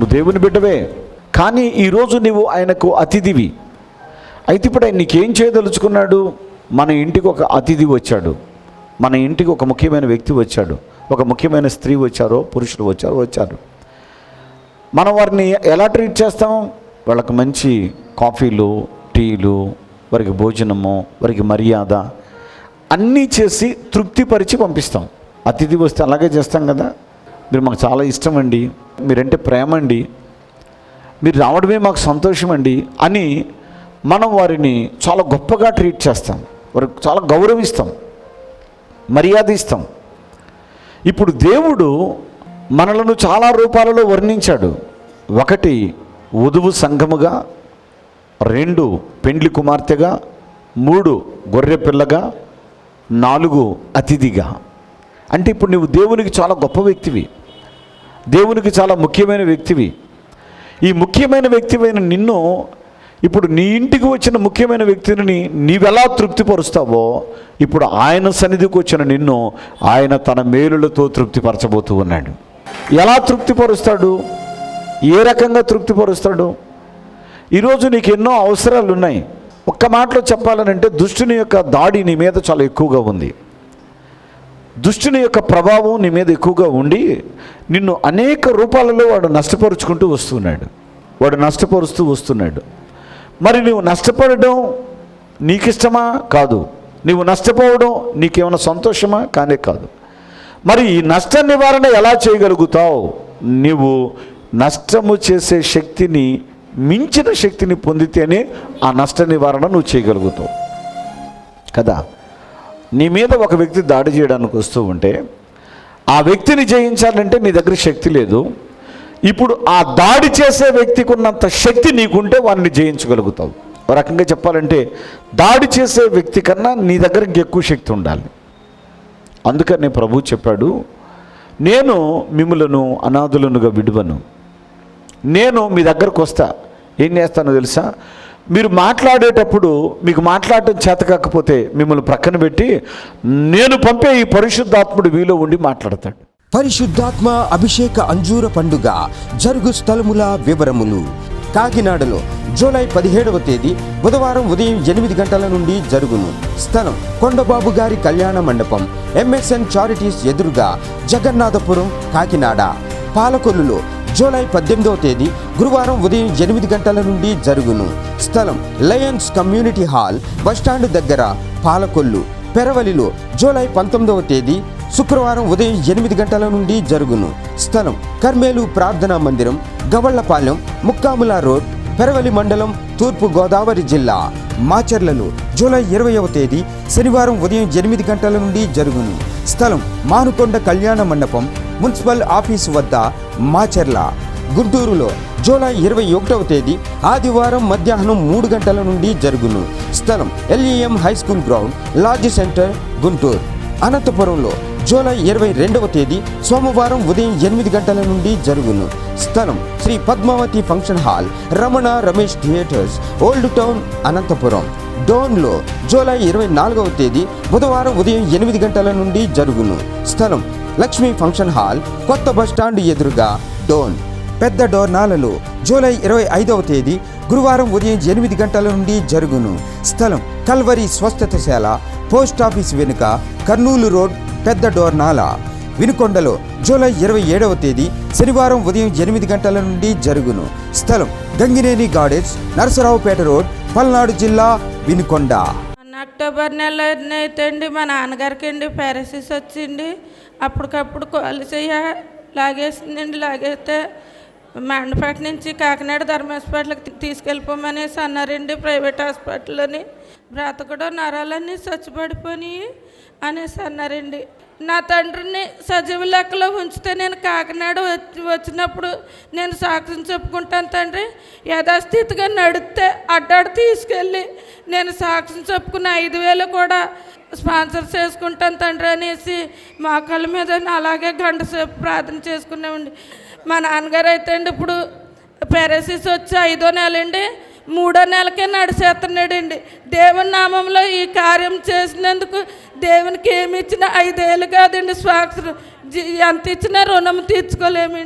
నువ్వు దేవుని బిడ్డవే. కానీ ఈరోజు నువ్వు ఆయనకు అతిథివి. అయితే ఇప్పుడు ఆయన నీకేం చేయదలుచుకున్నాడు? మన ఇంటికి ఒక అతిథి వచ్చాడు. మన ఇంటికి ఒక ముఖ్యమైన వ్యక్తి వచ్చాడు. ఒక ముఖ్యమైన స్త్రీ వచ్చారో పురుషులు వచ్చారో వచ్చారు. మనం వారిని ఎలా ట్రీట్ చేస్తాం? వాళ్ళకి మంచి కాఫీలు టీలు వారికి భోజనము వారికి మర్యాద అన్నీ చేసి తృప్తిపరిచి పంపిస్తాం. అతిథి వస్తే అలాగే చేస్తాం కదా? మీరు మాకు చాలా ఇష్టం అండి మీరంటే ప్రేమ అండి మీరు రావడమే మాకు సంతోషం అండి అని మనం వారిని చాలా గొప్పగా ట్రీట్ చేస్తాం. వారికి చాలా గౌరవిస్తాం మర్యాద ఇస్తాం ఇప్పుడు దేవుడు మనలను చాలా రూపాలలో వర్ణించాడు. ఒకటి వధువు సంఘముగా రెండు పెండ్లి కుమార్తెగా మూడు గొర్రె పిల్లగా నాలుగు అతిథిగా. అంటే ఇప్పుడు నువ్వు దేవునికి చాలా గొప్ప వ్యక్తివి. దేవునికి చాలా ముఖ్యమైన వ్యక్తివి. ఈ ముఖ్యమైన వ్యక్తివైన నిన్ను ఇప్పుడు నీ ఇంటికి వచ్చిన ముఖ్యమైన వ్యక్తిని నీవెలా తృప్తిపరుస్తావో ఇప్పుడు ఆయన సన్నిధికి వచ్చిన నిన్ను ఆయన తన మేలులతో తృప్తిపరచబోతూ ఉన్నాడు. ఎలా తృప్తిపరుస్తాడు? ఏ రకంగా తృప్తిపరుస్తాడు? ఈరోజు నీకు ఎన్నో అవసరాలు ఉన్నాయి ఒక్క మాటలో చెప్పాలనంటే దుష్టుని యొక్క దాడి నీ మీద చాలా ఎక్కువగా ఉంది. దుష్టుని యొక్క ప్రభావం నీ మీద ఎక్కువగా ఉండి నిన్ను అనేక రూపాలలో వాడు నష్టపరుచుకుంటూ వస్తున్నాడు. వాడు నష్టపరుస్తూ వస్తున్నాడు. మరి నువ్వు నష్టపడడం నీకిష్టమా? కాదు. నీవు నష్టపోవడం నీకేమైనా సంతోషమా? కానే కాదు. మరి ఈ నష్ట నివారణ ఎలా చేయగలుగుతావు? నీవు నష్టము చేసే శక్తిని మించిన శక్తిని పొందితేనే ఆ నష్ట నివారణ నువ్వు చేయగలుగుతావు. కదా? నీ మీద ఒక వ్యక్తి దాడి చేయడానికి వస్తూ ఉంటే ఆ వ్యక్తిని జయించాలంటే నీ దగ్గర శక్తి లేదు. ఇప్పుడు ఆ దాడి చేసే వ్యక్తికి ఉన్నంత శక్తి నీకుంటే వారిని జయించగలుగుతావు. ఒక రకంగా చెప్పాలంటే దాడి చేసే వ్యక్తి కన్నా నీ దగ్గర ఎక్కువ శక్తి ఉండాలి. అందుకని ప్రభు చెప్పాడు నేను మిమ్మలను అనాథులనుగా విడువను. నేను మీ దగ్గరకు వస్తా. ఏం చేస్తానో తెలుసా? మీరు మాట్లాడేటప్పుడు మీకు మాట్లాడటం చేత కాకపోతే మిమ్మల్ని ప్రక్కన పెట్టి నేను పంపే ఈ పరిశుద్ధాత్ముడు మీలో ఉండి మాట్లాడతాడు. పరిశుద్ధాత్మ అభిషేక అంజూర పండుగ జరుగు స్థలముల వివరములు. కాకినాడలో జూలై పదిహేడవ తేదీ బుధవారం ఉదయం ఎనిమిది గంటల నుండి జరుగును. స్థలం కొండబాబు గారి కళ్యాణ మండపం ఎంఎస్ఎన్ చారిటీస్ ఎదురుగా జగన్నాథపురం కాకినాడ. పాలకొల్లులో జూలై పద్దెనిమిదవ తేదీ గురువారం ఉదయం ఎనిమిది గంటల నుండి జరుగును. స్థలం లయన్స్ కమ్యూనిటీ హాల్ బస్టాండ్ దగ్గర పాలకొల్లు పెరవలిలో జూలై పంతొమ్మిదవ తేదీ శుక్రవారం ఉదయం ఎనిమిది గంటల నుండి జరుగును. స్థలం కర్మేలు ప్రార్థనా మందిరం గవళ్ళపాలెం ముక్కాముల రోడ్ పెరవలి మండలం తూర్పు గోదావరి జిల్లా మాచర్లలో జూలై ఇరవయవ తేదీ శనివారం ఉదయం ఎనిమిది గంటల నుండి జరుగును. స్థలం మానుకొండ కళ్యాణ మండపం మున్సిపల్ ఆఫీసు వద్ద మాచర్ల గుంటూరులో జూలై ఇరవై ఒకటవ తేదీ ఆదివారం మధ్యాహ్నం మూడు గంటల నుండి జరుగును. స్థలం L E M high school ground lodge centre Guntur. అనంతపురంలో జూలై ఇరవై రెండవ తేదీ సోమవారం ఉదయం ఎనిమిది గంటల నుండి జరుగును. స్థలం Sri Padmavathi function hall Ramana Ramesh theatres old town Anantapur. డోన్లో July ఇరవై నాలుగవ తేదీ బుధవారం ఉదయం ఎనిమిది గంటల నుండి జరుగును. స్థలం లక్ష్మీ ఫంక్షన్ హాల్ కొత్త బస్టాండ్ ఎదురుగా. డోన్. పెద్ద డోర్నాలలో జూలై ఇరవై ఐదవ తేదీ గురువారం ఉదయం ఎనిమిది గంటల నుండి జరుగును. స్థలం కల్వరి స్వస్థతశాల పోస్ట్ ఆఫీస్ వెనుక కర్నూలు రోడ్ పెద్ద డోర్నాల వినుకొండలో జూలై ఇరవై ఏడవ తేదీ శనివారం ఉదయం ఎనిమిది గంటల నుండి జరుగును. స్థలం గంగినేని గార్డెన్స్ నరసరావుపేట రోడ్ పల్నాడు జిల్లా వినుకొండ. అక్టోబర్ నెల అయితే అండి మా నాన్నగారికి అండి పారాసిస్ వచ్చింది. అప్పటికప్పుడు కాలు చెయ్య లాగేసిందండి లాగేస్తే మండపేట నుంచి కాకినాడ ధర్మ తీసుకెళ్ళిపోమనేసి అన్నారండి ప్రైవేట్ హాస్పిటల్ని. బ్రతకడం నరాలన్నీ చచ్చిపడిపోయి అనేసి అన్నారండి. నా తండ్రిని సజీవ లెక్కలో ఉంచితే నేను కాకినాడ వచ్చి వచ్చినప్పుడు నేను సాక్ష్యం చెప్పుకుంటాను తండ్రి. యథాస్థితిగా నడిస్తే అడ్డాడు తీసుకెళ్ళి నేను సాక్ష్యం చెప్పుకున్న ఐదు వేలు కూడా స్పాన్సర్ చేసుకుంటాను తండ్రి అనేసి మా కళ్ళ మీద అలాగే గంట సేపు ప్రార్థన చేసుకున్నామండి మా నాన్నగారు అయితే అండి ఇప్పుడు పెరసిస్ వచ్చి ఐదో నెలండి మూడో నెలకే నడిచేస్తున్నాడండి. దేవుని నామంలో ఈ కార్యం చేసినందుకు దేవునికి ఏమి ఇచ్చినా ఐదేళ్ళు కాదండి స్వాక్షరం ఎంత ఇచ్చినా రుణం తీర్చుకోలేమండి.